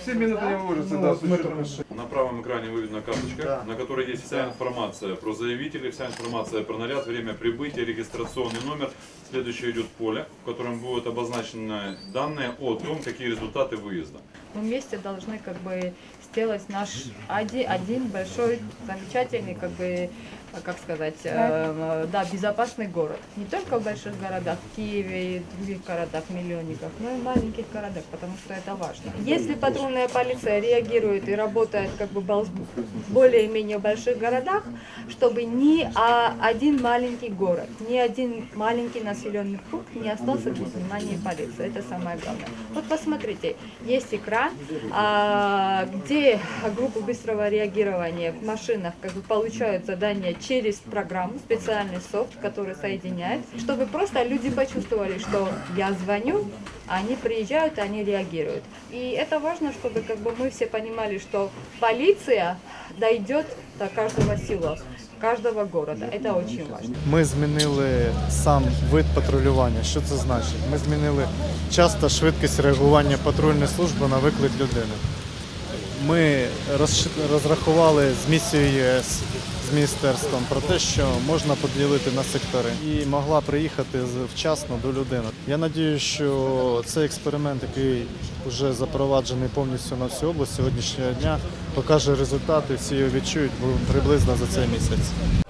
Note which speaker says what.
Speaker 1: все минуты не ложатся,
Speaker 2: Ну,
Speaker 1: да, с учетом-
Speaker 3: На правом экране выведена карточка,
Speaker 2: Да.
Speaker 3: на которой есть вся информация про заявителей, вся информация про наряд, время прибытия, регистрационный номер. Следующее идет поле, в котором будут обозначены данные о том, какие результаты выезда.
Speaker 4: Мы вместе должны как бы сделать наш один, один большой, замечательный, как бы, как сказать, э, да, безопасный город. Не только в больших городах, в Киеве и других городах, миллионниках, но и в маленьких городах, потому что это важно. Если патрульная полиция реагирует и работает как бы в более-менее больших городах, чтобы ни а, один маленький город, ни один маленький населенный пункт не остался без внимания полиции. Это самое главное. Вот посмотрите, есть экран, а, где группы быстрого реагирования в машинах как бы получают задания через программу, специальный софт, который соединяет, чтобы просто люди почувствовали, что я звоню, они приезжают, они реагируют. И это важно, чтобы как бы мы все понимали, что полиция дойдет до каждого села, каждого города. Это очень важно.
Speaker 2: Ми змінили сам вид патрулювання. Що це значить? Ми змінили часто швидкість реагування патрульної служби на виклик людини. Ми розрахували з місією ЄС з міністерством про те, що можна поділити на сектори і могла приїхати вчасно до людини. Я надію, що цей експеримент, який вже запроваджений повністю на всю область сьогоднішнього дня, покаже результати, всі його відчують приблизно за цей місяць.